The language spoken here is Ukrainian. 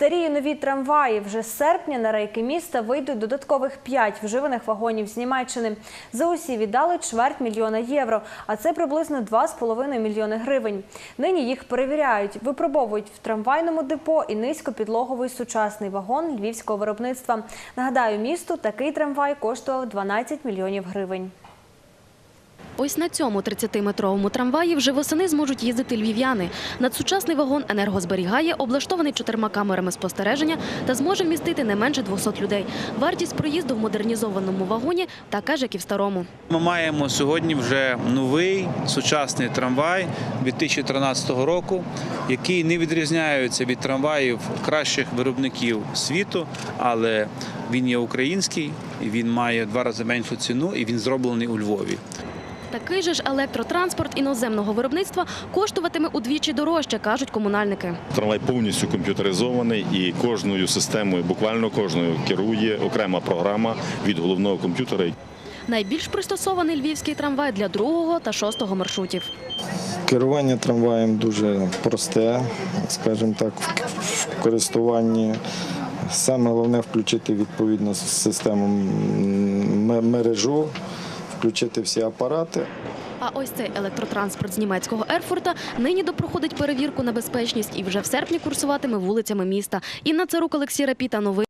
Старі і нові трамваї вже з серпня на рейки міста вийдуть додаткових 5 вживаних вагонів з Німеччини. За усі віддали чверть мільйона євро, а це приблизно 2,5 мільйони гривень. Нині їх перевіряють, випробовують в трамвайному депо і низькопідлоговий сучасний вагон львівського виробництва. Нагадаю, місту такий трамвай коштував 12 мільйонів гривень. Ось на цьому 30-метровому трамваї вже восени зможуть їздити львів'яни. Надсучасний вагон енергозберігає, облаштований чотирма камерами спостереження та зможе вмістити не менше 200 людей. Вартість проїзду в модернізованому вагоні така ж, як і в старому. Ми маємо сьогодні вже новий сучасний трамвай 2013 року, який не відрізняється від трамваїв кращих виробників світу, але він є український, він має два рази меншу ціну, і він зроблений у Львові. Такий же ж електротранспорт іноземного виробництва коштуватиме удвічі дорожче, кажуть комунальники. Трамвай повністю комп'ютеризований і кожною системою, буквально кожною, керує окрема програма від головного комп'ютера. Найбільш пристосований львівський трамвай для другого та шостого маршрутів. Керування трамваєм дуже просте, скажімо так, в користуванні. Саме головне включити відповідно систему мережу, включити всі апарати. А ось цей електротранспорт з німецького Ерфурта нині допроходить перевірку на безпечність і вже в серпні курсуватиме вулицями міста. Інна Царук, Олексій Рапіта, новини.